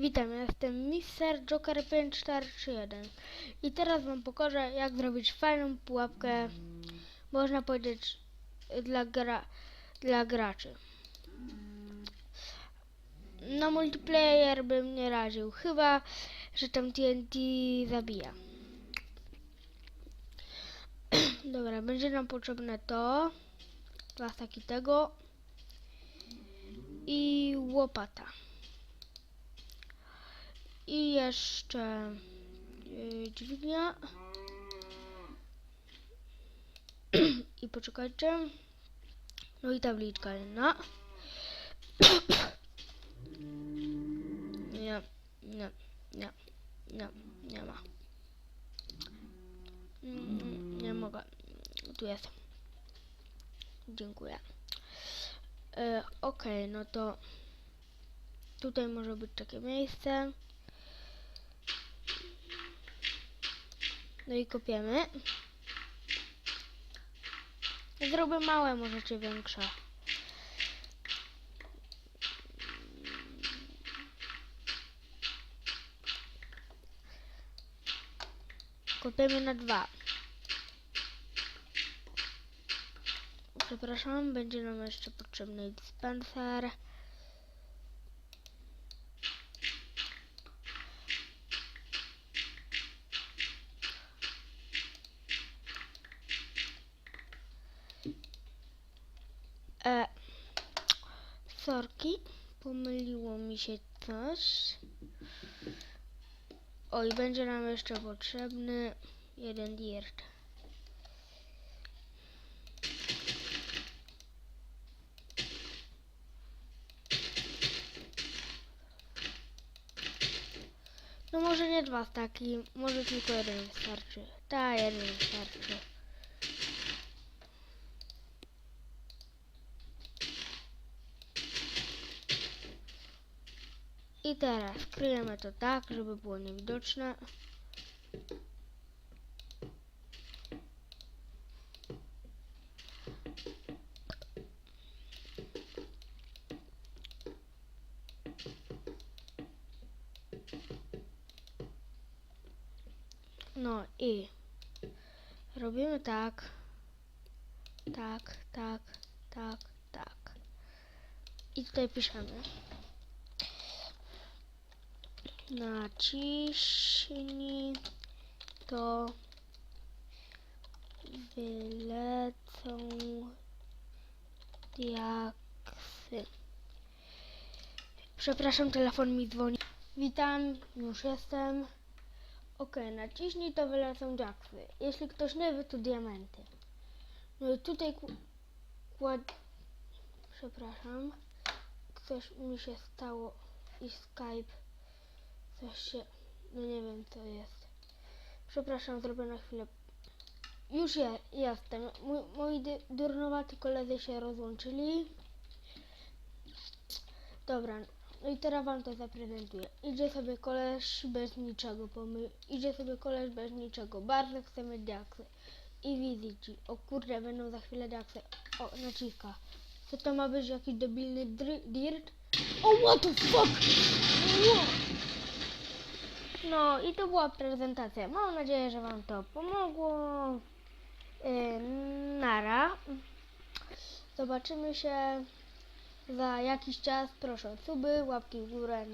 Witam, jestem Mister Joker 5431 i teraz wam pokażę jak zrobić fajną pułapkę, można powiedzieć dla, gra, dla graczy. Na multiplayer bym nie radził, chyba że tam TNT zabija. Dobra, będzie nam potrzebne to, dwa staki tego i łopata. I jeszcze yy, dźwignia. I poczekajcie. No i tabliczka jedna. Nie, nie, nie, nie, nie ma. Mm, Nie mogę. Tu jest. Dziękuję. E, Okej, no to tutaj może być takie miejsce. No i kopiemy. Zrobię małe, możecie większe. Kopiemy na dwa. Przepraszam, będzie nam jeszcze potrzebny dispenser. Sorki, pomyliło mi się coś. Oj, będzie nam jeszcze potrzebny jeden dirt. No może nie dwa staki, może tylko jeden wystarczy. Ta, jeden wystarczy. I teraz kryjemy to tak, żeby było niewidoczne. No i robimy tak, tak, tak, tak, tak. I tutaj piszemy. Naciśnij to wylecą diaksy. Przepraszam, telefon mi dzwoni. Witam, już jestem. Ok, naciśnij to wylecą diaksy. Jeśli ktoś nie wie, to diamenty. No i tutaj kład... Przepraszam. Coś mi się stało i Skype coś się... No nie wiem co jest. Przepraszam, zrobię na chwilę. Już je, jestem. Mój, moi durnowaty koledzy się rozłączyli. Dobra, no i teraz wam to zaprezentuję. Idzie sobie koleś bez niczego, pomy... idzie sobie koleś bez niczego. Bardzo chcemy diaksy. I widzicie, o kurde, będą za chwilę diaksy. O, naciska. Co to ma być jakiś debilny dirt? O, what the fuck! No i to była prezentacja. Mam nadzieję, że Wam to pomogło. Yy, nara. Zobaczymy się za jakiś czas. Proszę o suby, łapki w górę.